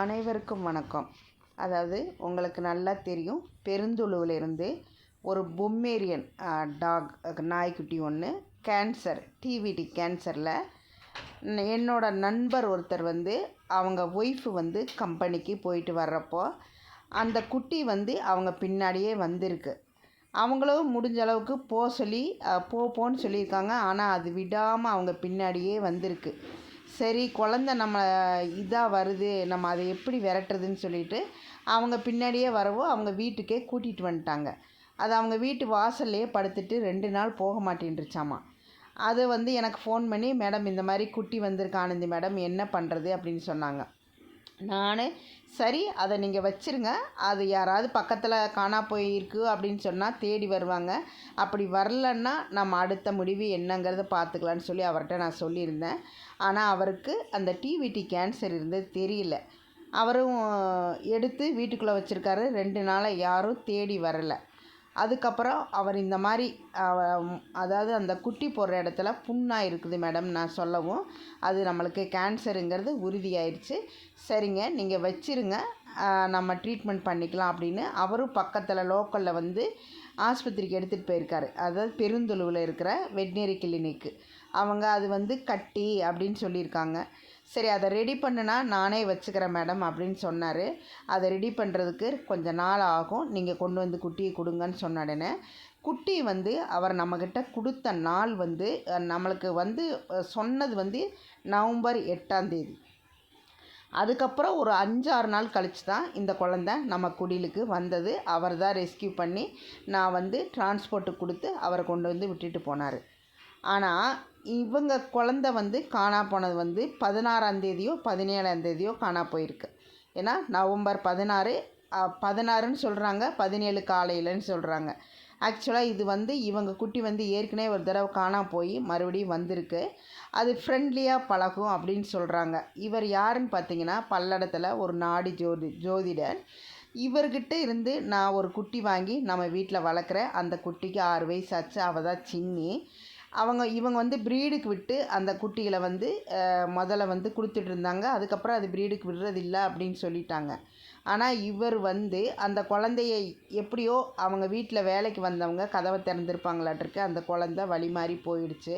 அனைவருக்கும் வணக்கம். அதாவது உங்களுக்கு நல்லா தெரியும் பெருந்துழுவிலிருந்து ஒரு பொம்மேரியன் டாக் நாய்க்குட்டி ஒன்று கேன்சர் டிவிடி கேன்சரில் என்னோட நண்பர் ஒருத்தர் வந்து அவங்க ஒய்ஃபு வந்து கம்பெனிக்கு போயிட்டு வர்றப்போ அந்த குட்டி வந்து அவங்க பின்னாடியே வந்திருக்கு. அவங்களும் முடிஞ்ச அளவுக்கு போக சொல்லி போ போன்னு சொல்லியிருக்காங்க. ஆனால் அது விடாமல் அவங்க பின்னாடியே வந்திருக்கு. சரி குழந்த நம்ம இதாக வருது நம்ம அதை எப்படி விரட்டுறதுன்னு சொல்லிட்டு அவங்க பின்னாடியே வரவும் அவங்க வீட்டுக்கே கூட்டிகிட்டு வந்துட்டாங்க. அது அவங்க வீட்டு வாசல்லையே படுத்துட்டு ரெண்டு நாள் போக மாட்டேன்ருச்சாமா அது வந்து எனக்கு ஃபோன் பண்ணி மேடம் இந்த மாதிரி குட்டி வந்திருக்கு ஆனந்தி மேடம் என்ன பண்ணுறது அப்படின்னு சொன்னாங்க. நான் சரி அதை நீங்கள் வச்சுருங்க. அது யாராவது பக்கத்தில் காணா போயிருக்கு அப்படின்னு சொன்னால் தேடி வருவாங்க. அப்படி வரலன்னா நம்ம அடுத்த முடிவு என்னங்கிறத பார்த்துக்கலான்னு சொல்லி அவர்கிட்ட நான் சொல்லியிருந்தேன். ஆனால் அவருக்கு அந்த டிவிடி கேன்சர் இருந்தது தெரியல. அவரும் எடுத்து வீட்டுக்குள்ளே வச்சுருக்காரு. ரெண்டு நாளாக யாரும் தேடி வரலை. அதுக்கப்புறம் அவர் இந்த மாதிரி அதாவது அந்த குட்டி போடுற இடத்துல புண்ணாக இருக்குது மேடம் நான் சொல்லவும். அது நம்மளுக்கு கேன்சருங்கிறது உறுதியாயிடுச்சு சரிங்க நீங்கள் வச்சிருங்க. நம்ம ட்ரீட்மெண்ட் பண்ணிக்கலாம் அப்படின்னு அவரும் பக்கத்தில் லோக்கலில் வந்து ஆஸ்பத்திரிக்கு எடுத்துகிட்டு போயிருக்காரு. அதாவது பெருந்தொழுவில் இருக்கிற வெட்னரி கிளினிக்கு. அவங்க அது வந்து கட்டி அப்படின்னு சொல்லியிருக்காங்க. சரி அதை ரெடி பண்ணுனா நானே வச்சுக்கிறேன் மேடம் அப்படின்னு சொன்னார். அதை ரெடி பண்ணுறதுக்கு கொஞ்சம் நாள் ஆகும். நீங்கள் கொண்டு வந்து குட்டியை கொடுங்கன்னு சொன்னாடனே குட்டி வந்து அவர் நம்மக்கிட்ட கொடுத்த நாள் வந்து நம்மளுக்கு வந்து சொன்னது வந்து நவம்பர் எட்டாம் தேதி. அதுக்கப்புறம் ஒரு அஞ்சாறு நாள் கழித்து தான் இந்த குழந்த நம்ம குடிலுக்கு வந்தது. அவர் தான் ரெஸ்கியூ பண்ணி நான் வந்து டிரான்ஸ்போர்ட்டு கொடுத்து அவரை கொண்டு வந்து விட்டுட்டு போனார். ஆனால் இவங்க குழந்த வந்து காணா போனது வந்து பதினாறாந்தேதியோ பதினேழாந்தேதியோ காணா போயிருக்கு. ஏன்னா நவம்பர் பதினாறு பதினாறுன்னு சொல்கிறாங்க பதினேழு காலையிலன்னு சொல்கிறாங்க ஆக்சுவலாக இது வந்து இவங்க குட்டி வந்து ஏற்கனவே ஒரு தடவை காணா போய் மறுபடியும் வந்திருக்கு. அது ஃப்ரெண்ட்லியாக பழகும் அப்படின்னு சொல்கிறாங்க இவர் யாருன்னு பார்த்தீங்கன்னா பல்லடத்தில் ஒரு நாடி ஜோதி ஜோதிடர். இவர்கிட்ட இருந்து நான் ஒரு குட்டி வாங்கி நம்ம வீட்டில் வளர்க்குறேன். அந்த குட்டிக்கு ஆறு வயசு ஆச்சு. அவள் தான் சின்னி. அவங்க இவங்க வந்து ப்ரீடுக்கு விட்டு அந்த குட்டிகளை வந்து முதல்ல வந்து கொடுத்துட்டு இருந்தாங்க அதுக்கப்புறம் அது ப்ரீடுக்கு விடுறதில்ல அப்படின்னு சொல்லிட்டாங்க. ஆனால் இவர் வந்து அந்த குழந்தைய எப்படியோ அவங்க வீட்டில் வேலைக்கு வந்தவங்க கதவை திறந்துருப்பாங்களாட்டிருக்கு. அந்த குழந்த வழி மாறி போயிடுச்சு.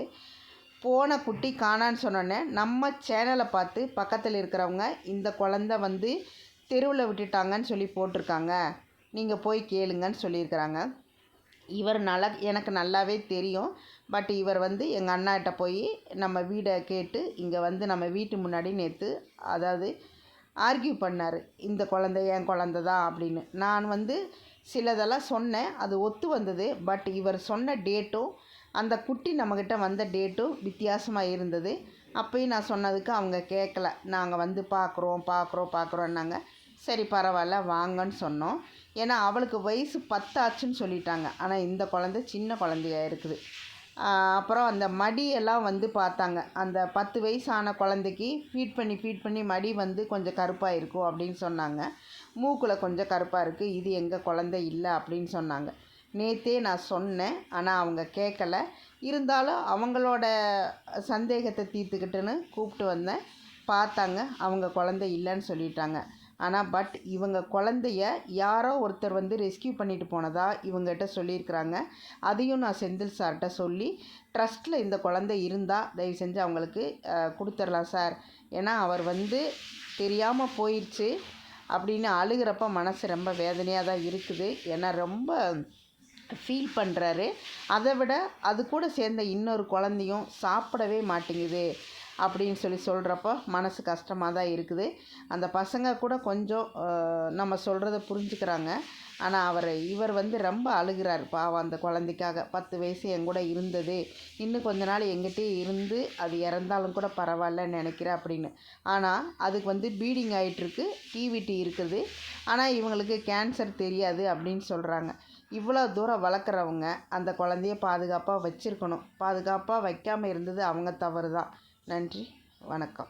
போன குட்டி காணான்னு சொன்னோன்னே நம்ம சேனலை பார்த்து பக்கத்தில் இருக்கிறவங்க இந்த குழந்த வந்து தெருவில் விட்டுட்டாங்கன்னு சொல்லி போட்டிருக்காங்க. நீங்கள் போய் கேளுங்கன்னு சொல்லியிருக்கிறாங்க. இவர் நல்லா எனக்கு நல்லாவே தெரியும். பட் இவர் வந்து எங்கள் அண்ணாகிட்ட போய் நம்ம வீடை கேட்டு இங்கே வந்து நம்ம வீட்டு முன்னாடி நேற்று அதாவது ஆர்கியூ பண்ணார். இந்த குழந்த என் குழந்த தான் அப்படின்னு. நான் வந்து சிலதெல்லாம் சொன்னேன். அது ஒத்து வந்தது. பட் இவர் சொன்ன டேட்டும் அந்த குட்டி நம்மக்கிட்ட வந்த டேட்டும் வித்தியாசமாக இருந்தது. அப்போயும் நான் சொன்னதுக்கு அவங்க கேட்கல நாங்கள் வந்து பார்க்குறோம் பார்க்குறோம் பார்க்குறோன்னாங்க சரி பரவாயில்ல வாங்கன்னு சொன்னோம். ஏன்னா அவளுக்கு வயசு பத்தாச்சுன்னு சொல்லிட்டாங்க. ஆனால் இந்த குழந்த சின்ன குழந்தையா இருக்குது. அப்புறம் அந்த மடியெல்லாம் வந்து பார்த்தாங்க. அந்த பத்து வயசான குழந்தைக்கி ஃபீட் பண்ணி ஃபீட் பண்ணி மடி வந்து கொஞ்சம் கருப்பாக இருக்கும் அப்படின்னு சொன்னாங்க. மூக்கில் கொஞ்சம் கருப்பாக இருக்குது இது எங்கள் குழந்தை இல்லை அப்படின்னு சொன்னாங்க. நேற்றே நான் சொன்னேன். ஆனால் அவங்க கேட்கல இருந்தாலும் அவங்களோட சந்தேகத்தை தீர்த்துக்கிட்டுன்னு கூப்பிட்டு வந்தேன். பார்த்தாங்க. அவங்க குழந்தை இல்லைன்னு சொல்லிட்டாங்க. ஆனால் பட் இவங்க குழந்தைய யாரோ ஒருத்தர் வந்து ரெஸ்கியூ பண்ணிட்டு போனதா இவங்ககிட்ட சொல்லியிருக்கிறாங்க. அதையும் நான் செந்தில் சார்கிட்ட சொல்லி ட்ரஸ்ட்டில் இந்த குழந்தை இருந்தால் தயவு செஞ்சு அவங்களுக்கு கொடுத்துர்லாம் சார். ஏன்னா அவர் வந்து தெரியாமல் போயிடுச்சு அப்படின்னு அழுகிறப்ப மனசு ரொம்ப வேதனையாக தான் இருக்குது. ஏன்னா ரொம்ப ஃபீல் பண்ணுறாரு அதை விட அது கூட சேர்ந்த இன்னொரு குழந்தையும் சாப்பிடவே மாட்டேங்குது. அப்படின்னு சொல்லி சொல்கிறப்போ மனசு கஷ்டமாக தான் இருக்குது. அந்த பசங்க கூட கொஞ்சம் நம்ம சொல்கிறத புரிஞ்சுக்கிறாங்க. ஆனால் அவர் இவர் வந்து ரொம்ப அழுகிறார். பாவம் அந்த குழந்தைக்காக பத்து வயசு என் கூட இருந்தது. இன்னும் கொஞ்ச நாள் எங்கிட்டே இருந்து அது இறந்தாலும் கூட பரவாயில்லன்னு நினைக்கிறேன் அப்படின்னு. ஆனால் அதுக்கு வந்து பீடிங் ஆகிட்டுருக்கு டிவிடி இருக்குது. ஆனால் இவங்களுக்கு கேன்சர் தெரியாது அப்படின்னு சொல்கிறாங்க இவ்வளோ தூரம் வளர்க்குறவங்க அந்த குழந்தைய பாதுகாப்பாக வச்சுருக்கணும். பாதுகாப்பாக வைக்காமல் இருந்தது அவங்க தவறு தான் நன்றி. வணக்கம்.